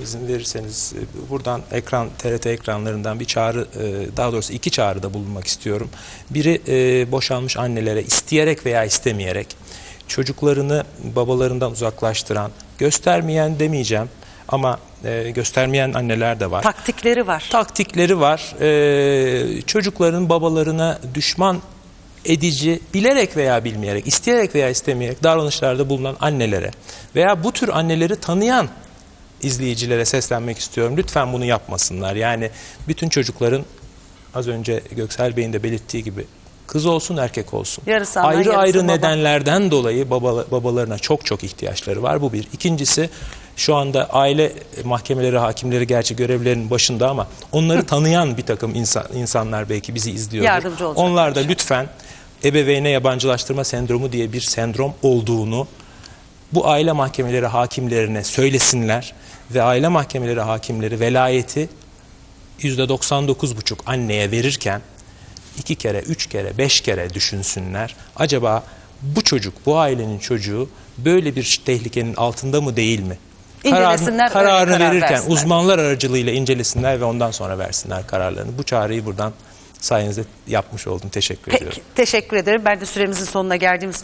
İzin verirseniz e, buradan ekran TRT ekranlarından bir çağrı e, daha doğrusu iki çağrıda bulunmak istiyorum. Biri e, boşanmış annelere isteyerek veya istemeyerek çocuklarını babalarından uzaklaştıran, göstermeyen demeyeceğim ama e, göstermeyen anneler de var. Taktikleri var. Taktikleri var. E, çocukların babalarına düşman edici bilerek veya bilmeyerek, isteyerek veya istemeyerek davranışlarda bulunan annelere veya bu tür anneleri tanıyan izleyicilere seslenmek istiyorum. Lütfen bunu yapmasınlar. Yani bütün çocukların az önce Göksel Bey'in de belirttiği gibi kız olsun erkek olsun. Yarısı ana, ayrı yarısı ayrı baba. nedenlerden dolayı baba, babalarına çok çok ihtiyaçları var. Bu bir. İkincisi şu anda aile mahkemeleri, hakimleri gerçi görevlerinin başında ama onları tanıyan bir takım insan, insanlar belki bizi izliyor. Onlar da lütfen ebeveyne yabancılaştırma sendromu diye bir sendrom olduğunu bu aile mahkemeleri hakimlerine söylesinler ve aile mahkemeleri hakimleri velayeti %99,5 anneye verirken iki kere, üç kere, beş kere düşünsünler. Acaba bu çocuk, bu ailenin çocuğu böyle bir tehlikenin altında mı değil mi? Öyle kararını karar verirken versinler. uzmanlar aracılığıyla incelesinler ve ondan sonra versinler kararlarını. Bu çağrıyı buradan sayenizde yapmış oldum. Teşekkür ediyorum. Peki, teşekkür ederim. Ben de süremizin sonuna geldiğimiz